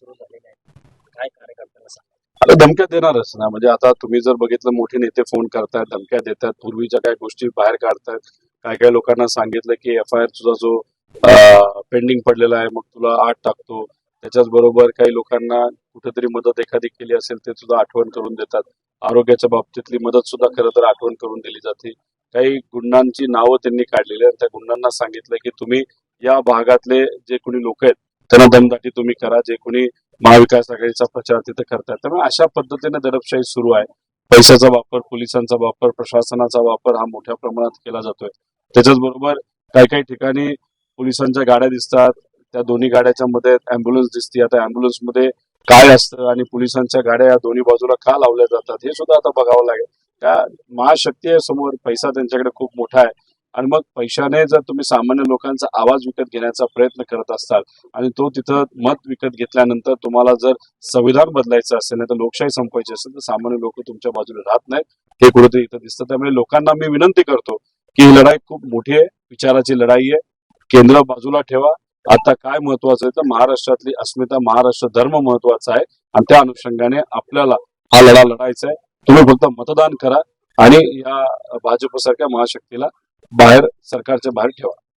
सुरू झालेले आहेत. काय कार्यकर्त्यांना सांगा आता धमक्या देणारच ना. म्हणजे आता तुम्ही जर बघितलं मोठे नेते फोन करतात धमक्या देतात पूर्वीच्या काय गोष्टी बाहेर काढतात काय काय लोकांना सांगितलं की एफ आय आर तुझा जो पेंडिंग पडलेला आहे मग तुला आठ टाकतो. त्याच्याच बरोबर काही लोकांना कुठेतरी मदत एखादी केली असेल ते सुद्धा आठवण करून देतात. आरोग्याच्या बाबतीतली मदत सुद्धा खरं तर आठवण करून दिली जाते. काही गुंडांची नावं त्यांनी काढलेली आहेत. त्या गुंडांना सांगितलं की तुम्ही या भागातले जे कोणी लोक आहेत त्यांना दमदाटी तुम्ही करा जे कोणी महाविकास आघाडीचा प्रचार तिथे करताय त्यामुळे अशा पद्धतीने दडपशाही सुरू आहे. पैशाचा वापर पोलिसांचा वापर प्रशासनाचा वापर हा मोठ्या प्रमाणात केला जातोय. त्याच्याच बरोबर काही काही ठिकाणी पोलिसांच्या गाड्या दिसतात. त्या दोन्ही गाड्याच्या मध्ये अँब्युलन्स दिसते. आता अँब्युलन्समध्ये काय असतं आणि पोलिसांच्या गाड्या या दोन्ही बाजूला का लावल्या जातात हे सुद्धा आता बघावं लागेल. त्या महाशक्ती आहे समोर पैसा त्यांच्याकडे खूप मोठा आहे. आणि मग पैशाने जर तुम्ही सामान्य लोकांचा आवाज विकत घेण्याचा प्रयत्न करत असाल आणि तो तिथं मत विकत घेतल्यानंतर तुम्हाला जर संविधान बदलायचं असेल नाही तर लोकशाही संपवायची असेल तर सामान्य लोक तुमच्या बाजूला राहत नाहीत. हे कुठेतरी इथं दिसतं. त्यामुळे लोकांना मी विनंती करतो की ही लढाई खूप मोठी आहे. विचाराची लढाई आहे. केंद्र बाजूला ठेवा. आता काय महत्वाचं आहे? तर महाराष्ट्रातली अस्मिता महाराष्ट्र धर्म महत्त्वाचा आहे. आणि त्या अनुषंगाने आपल्याला हा लढा लढायचा आहे. तुम्ही फक्त मतदान करा. आणि या भाजप सारख्या महाशक्तीला बाहेर सरकारच्या बाहेर ठेवा.